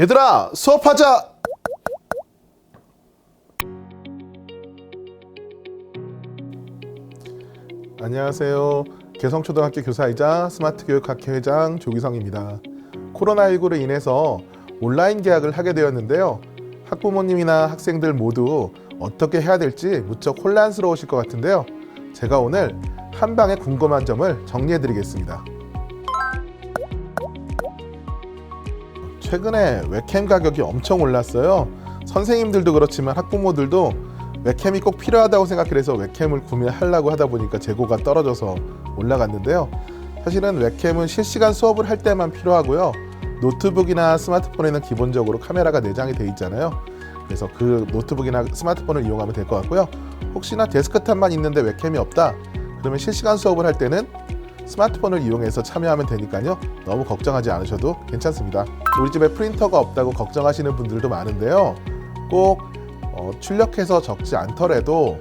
얘들아 수업하자. 안녕하세요. 개성초등학교 교사이자 스마트교육학회 회장 조기성입니다. 코로나19로 인해서 온라인 개학을 하게 되었는데요. 학부모님이나 학생들 모두 어떻게 해야 될지 무척 혼란스러우실 것 같은데요. 제가 오늘 한 방에 궁금한 점을 정리해 드리겠습니다 최근에 웹캠 가격이 엄청 올랐어요. 선생님들도 그렇지만 학부모들도 웹캠이 꼭 필요하다고 생각해서 웹캠을 구매하려고 하다 보니까 재고가 떨어져서 올라갔는데요. 사실은 웹캠은 실시간 수업을 할 때만 필요하고요. 노트북이나 스마트폰에는 기본적으로 카메라가 내장이 돼 있잖아요. 그래서 그 노트북이나 스마트폰을 이용하면 될 것 같고요. 혹시나 데스크탑만 있는데 웹캠이 없다. 그러면 실시간 수업을 할 때는 스마트폰을 이용해서 참여하면 되니까요. 너무 걱정하지 않으셔도 괜찮습니다. 우리 집에 프린터가 없다고 걱정하시는 분들도 많은데요. 꼭 어, 출력해서 적지 않더라도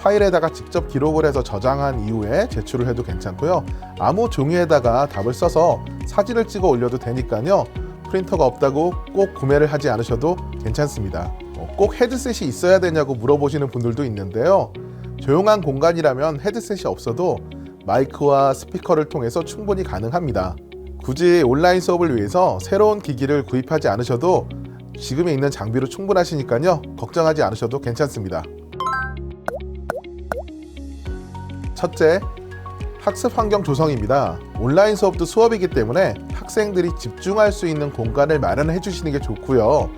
파일에다가 직접 기록을 해서 저장한 이후에 제출을 해도 괜찮고요. 아무 종이에다가 답을 써서 사진을 찍어 올려도 되니까요. 프린터가 없다고 꼭 구매를 하지 않으셔도 괜찮습니다. 어, 꼭 헤드셋이 있어야 되냐고 물어보시는 분들도 있는데요. 조용한 공간이라면 헤드셋이 없어도 마이크와 스피커를 통해서 충분히 가능합니다. 굳이 온라인 수업을 위해서 새로운 기기를 구입하지 않으셔도 지금에 있는 장비로 충분하시니까요. 걱정하지 않으셔도 괜찮습니다. 첫째, 학습 환경 조성입니다. 온라인 수업도 수업이기 때문에 학생들이 집중할 수 있는 공간을 마련해 주시는 게 좋고요.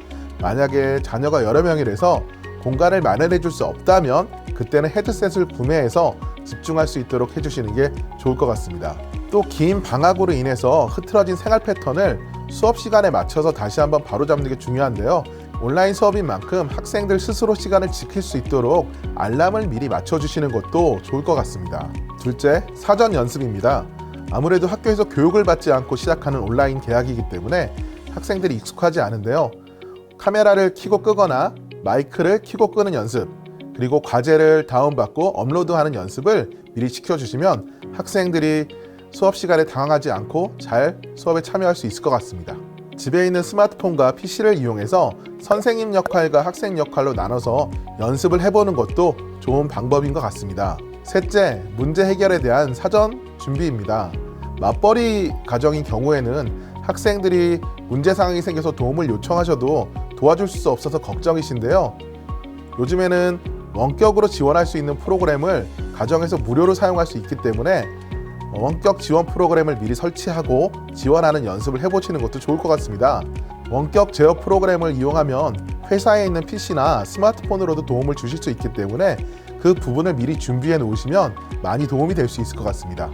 만약에 자녀가 여러 명이라서 공간을 마련해 줄 수 없다면 그때는 헤드셋을 구매해서 집중할 수 있도록 해주시는 게 좋을 것 같습니다. 또 긴 방학으로 인해서 흐트러진 생활 패턴을 수업 시간에 맞춰서 다시 한번 바로잡는 게 중요한데요. 온라인 수업인 만큼 학생들 스스로 시간을 지킬 수 있도록 알람을 미리 맞춰주시는 것도 좋을 것 같습니다. 둘째, 사전 연습입니다. 아무래도 학교에서 교육을 받지 않고 시작하는 온라인 개학이기 때문에 학생들이 익숙하지 않은데요. 카메라를 켜고 끄거나 마이크를 켜고 끄는 연습, 그리고 과제를 다운받고 업로드하는 연습을 미리 시켜주시면 학생들이 수업 시간에 당황하지 않고 잘 수업에 참여할 수 있을 것 같습니다. 집에 있는 스마트폰과 PC를 이용해서 선생님 역할과 학생 역할로 나눠서 연습을 해보는 것도 좋은 방법인 것 같습니다. 셋째, 문제 해결에 대한 사전 준비입니다. 맞벌이 가정인 경우에는 학생들이 문제 상황이 생겨서 도움을 요청하셔도 도와줄 수 없어서 걱정이신데요. 요즘에는 원격으로 지원할 수 있는 프로그램을 가정에서 무료로 사용할 수 있기 때문에 원격 지원 프로그램을 미리 설치하고 지원하는 연습을 해보시는 것도 좋을 것 같습니다. 원격 제어 프로그램을 이용하면 회사에 있는 PC나 스마트폰으로도 도움을 주실 수 있기 때문에 그 부분을 미리 준비해 놓으시면 많이 도움이 될 수 있을 것 같습니다.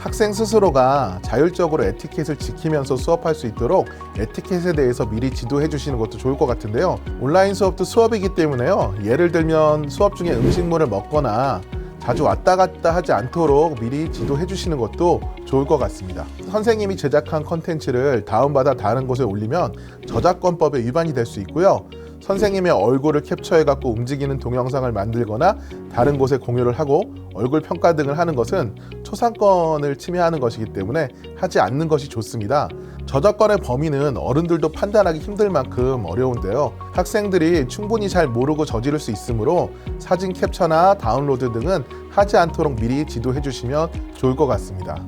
학생 스스로가 자율적으로 에티켓을 지키면서 수업할 수 있도록 에티켓에 대해서 미리 지도해 주시는 것도 좋을 것 같은데요. 온라인 수업도 수업이기 때문에요. 예를 들면 수업 중에 음식물을 먹거나 자주 왔다 갔다 하지 않도록 미리 지도해 주시는 것도 좋을 것 같습니다. 선생님이 제작한 컨텐츠를 다운받아 다른 곳에 올리면 저작권법에 위반이 될 수 있고요. 선생님의 얼굴을 캡처해 갖고 움직이는 동영상을 만들거나 다른 곳에 공유를 하고 얼굴 평가 등을 하는 것은 초상권을 침해하는 것이기 때문에 하지 않는 것이 좋습니다. 저작권의 범위는 어른들도 판단하기 힘들 만큼 어려운데요. 학생들이 충분히 잘 모르고 저지를 수 있으므로 사진 캡처나 다운로드 등은 하지 않도록 미리 지도해 주시면 좋을 것 같습니다.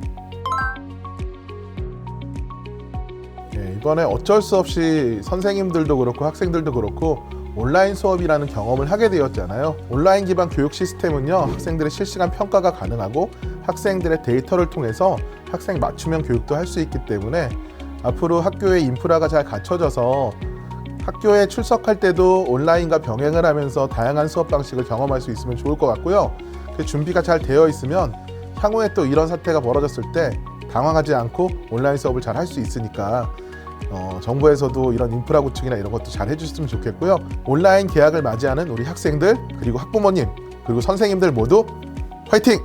예, 이번에 어쩔 수 없이 선생님들도 그렇고 학생들도 그렇고 온라인 수업이라는 경험을 하게 되었잖아요. 온라인 기반 교육 시스템은요, 학생들의 실시간 평가가 가능하고 학생들의 데이터를 통해서 학생 맞춤형 교육도 할 수 있기 때문에 앞으로 학교의 인프라가 잘 갖춰져서 학교에 출석할 때도 온라인과 병행을 하면서 다양한 수업 방식을 경험할 수 있으면 좋을 것 같고요. 그 준비가 잘 되어 있으면 향후에 또 이런 사태가 벌어졌을 때 당황하지 않고 온라인 수업을 잘 할 수 있으니까 어, 정부에서도 이런 인프라 구축이나 이런 것도 잘 해주셨으면 좋겠고요. 온라인 개학을 맞이하는 우리 학생들 그리고 학부모님 그리고 선생님들 모두 화이팅!